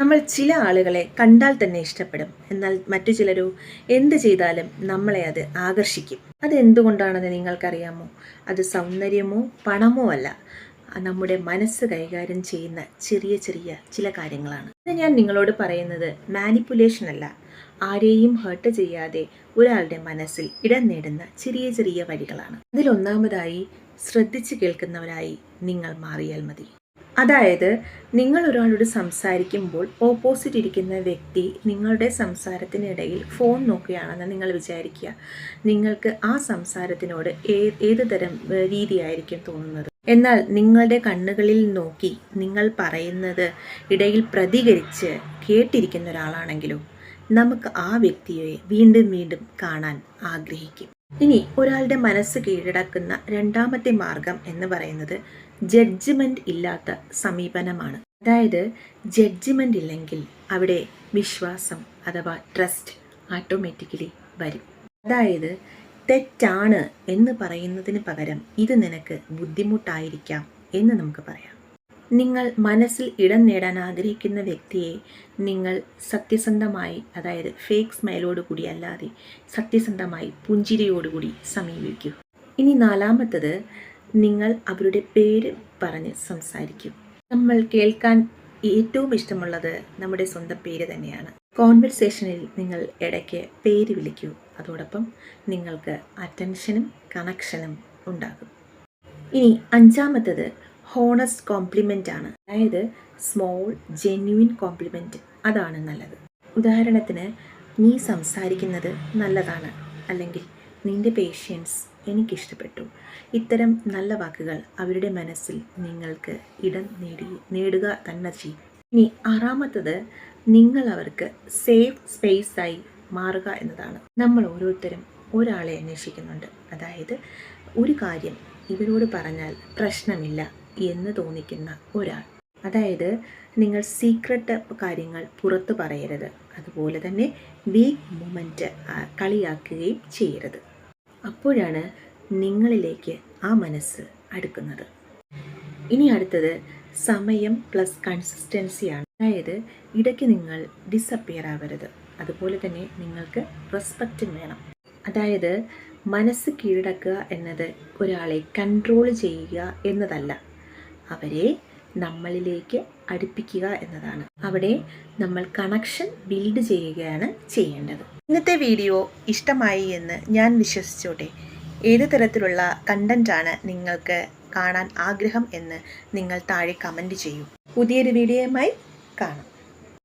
നമ്മൾ ചില ആളുകളെ കണ്ടാൽ തന്നെ ഇഷ്ടപ്പെടും. എന്നാൽ മറ്റു ചിലരോ എന്ത് ചെയ്താലും നമ്മളെ അത് ആകർഷിക്കും. അത് എന്തുകൊണ്ടാണെന്ന് നിങ്ങൾക്കറിയാമോ? അത് സൗന്ദര്യമോ പണമോ അല്ല. നമ്മുടെ മനസ്സ് കൈകാര്യം ചെയ്യുന്ന ചെറിയ ചെറിയ ചില കാര്യങ്ങളാണ്. ഇത് ഞാൻ നിങ്ങളോട് പറയുന്നത് മാനിപ്പുലേഷൻ അല്ല. ആരെയും ഹേർട്ട് ചെയ്യാതെ ഒരാളുടെ മനസ്സിൽ ഇടം നേടുന്ന ചെറിയ ചെറിയ വഴികളാണ്. അതിലൊന്നാമതായി ശ്രദ്ധിച്ചു കേൾക്കുന്നവരായി നിങ്ങൾ മാറിയാൽ മതി. അതായത് നിങ്ങൾ ഒരാളോട് സംസാരിക്കുമ്പോൾ ഓപ്പോസിറ്റ് ഇരിക്കുന്ന വ്യക്തി നിങ്ങളുടെ സംസാരത്തിനിടയിൽ ഫോൺ നോക്കുകയാണെന്ന് നിങ്ങൾ വിചാരിക്കുക. നിങ്ങൾക്ക് ആ സംസാരത്തിനോട് ഏത് തരം രീതിയായിരിക്കും തോന്നുന്നത്? എന്നാൽ നിങ്ങളുടെ കണ്ണുകളിൽ നോക്കി നിങ്ങൾ പറയുന്നത് ഇടയിൽ പ്രതികരിച്ച് കേട്ടിരിക്കുന്ന ഒരാളാണെങ്കിലും നമുക്ക് ആ വ്യക്തിയെ വീണ്ടും വീണ്ടും കാണാൻ ആഗ്രഹിക്കും. ഇനി ഒരാളുടെ മനസ്സ് കീഴടക്കുന്ന രണ്ടാമത്തെ മാർഗം എന്ന് പറയുന്നത് ജഡ്ജ്മെന്റ് ഇല്ലാത്ത സമീപനമാണ്. അതായത് ജഡ്ജ്മെന്റ് ഇല്ലെങ്കിൽ അവിടെ വിശ്വാസം അഥവാ ട്രസ്റ്റ് ഓട്ടോമാറ്റിക്കലി വരും. അതായത് തെറ്റാണ് എന്ന് പറയുന്നതിന് പകരം ഇത് നിനക്ക് ബുദ്ധിമുട്ടായിരിക്കാം എന്ന് നമുക്ക് പറയാം. നിങ്ങൾ മനസ്സിൽ ഇടം നേടാൻ ആഗ്രഹിക്കുന്ന വ്യക്തിയെ നിങ്ങൾ സത്യസന്ധമായി അതായത് ഫേക്ക് സ്മൈലോടുകൂടി അല്ലാതെ സത്യസന്ധമായി പുഞ്ചിരിയോടുകൂടി സമീപിക്കൂ. ഇനി നാലാമത്തത് നിങ്ങൾ അവരുടെ പേര് പറഞ്ഞ് സംസാരിക്കും. നമ്മൾ കേൾക്കാൻ ഏറ്റവും ഇഷ്ടമുള്ളത് നമ്മുടെ സ്വന്തം പേര് തന്നെയാണ്. കോൺവെർസേഷനിൽ നിങ്ങൾ ഇടയ്ക്ക് പേര് വിളിക്കൂ. അതോടൊപ്പം നിങ്ങൾക്ക് അറ്റൻഷനും കണക്ഷനും ഉണ്ടാകും. ഇനി അഞ്ചാമത്തത് ഹോണസ്റ്റ് കോംപ്ലിമെന്റ് ആണ്. അതായത് സ്മോൾ ജെന്യുവിൻ കോംപ്ലിമെന്റ് അതാണ് നല്ലത്. ഉദാഹരണത്തിന് നീ സംസാരിക്കുന്നത് നല്ലതാണ് അല്ലെങ്കിൽ നിന്റെ പേഷ്യൻസ് എനിക്കിഷ്ടപ്പെട്ടു ഇത്തരം നല്ല വാക്കുകൾ അവരുടെ മനസ്സിൽ നിങ്ങൾക്ക് ഇടം നേടി നേടുക തന്നെ ചെയ്യും. ഇനി ആറാമത്തത് നിങ്ങൾ അവർക്ക് സേഫ് സ്പേസായി മാറുക എന്നതാണ്. നമ്മൾ ഓരോരുത്തരും ഒരാളെ അന്വേഷിക്കുന്നുണ്ട്. അതായത് ഒരു കാര്യം ഇവരോട് പറഞ്ഞാൽ പ്രശ്നമില്ല. എന്ന് തോന്നിക്കുന്ന ഒരാൾ. അതായത് നിങ്ങൾ സീക്രട്ട് കാര്യങ്ങൾ പുറത്തു പറയരുത്. അതുപോലെ തന്നെ വീക്ക് മൂമെന്റ് കളിയാക്കുകയും ചെയ്യരുത്. അപ്പോഴാണ് നിങ്ങളിലേക്ക് ആ മനസ്സ് അടുക്കുന്നത്. ഇനി അടുത്തത് സമയം പ്ലസ് കൺസിസ്റ്റൻസിയാണ് അതായത് ഇടയ്ക്ക് നിങ്ങൾ ഡിസപ്പിയർ ആവരുത്. അതുപോലെ തന്നെ നിങ്ങൾക്ക് റെസ്പെക്റ്റും വേണം. അതായത് മനസ്സ് കീഴടക്കുക എന്നത് ഒരാളെ കൺട്രോൾ ചെയ്യുക എന്നതല്ല. അവരെ നമ്മളിലേക്ക് അടുപ്പിക്കുക എന്നതാണ്. അവിടെ നമ്മൾ കണക്ഷൻ ബിൽഡ് ചെയ്യുകയാണ് ചെയ്യേണ്ടത്. ഇന്നത്തെ വീഡിയോ ഇഷ്ടമായി എന്ന് ഞാൻ വിശ്വസിച്ചോട്ടെ. ഏത് തരത്തിലുള്ള കണ്ടന്റാണ് നിങ്ങൾക്ക് കാണാൻ ആഗ്രഹം എന്ന് നിങ്ങൾ താഴെ കമന്റ് ചെയ്യൂ. പുതിയൊരു വീഡിയോയുമായി കാണാം.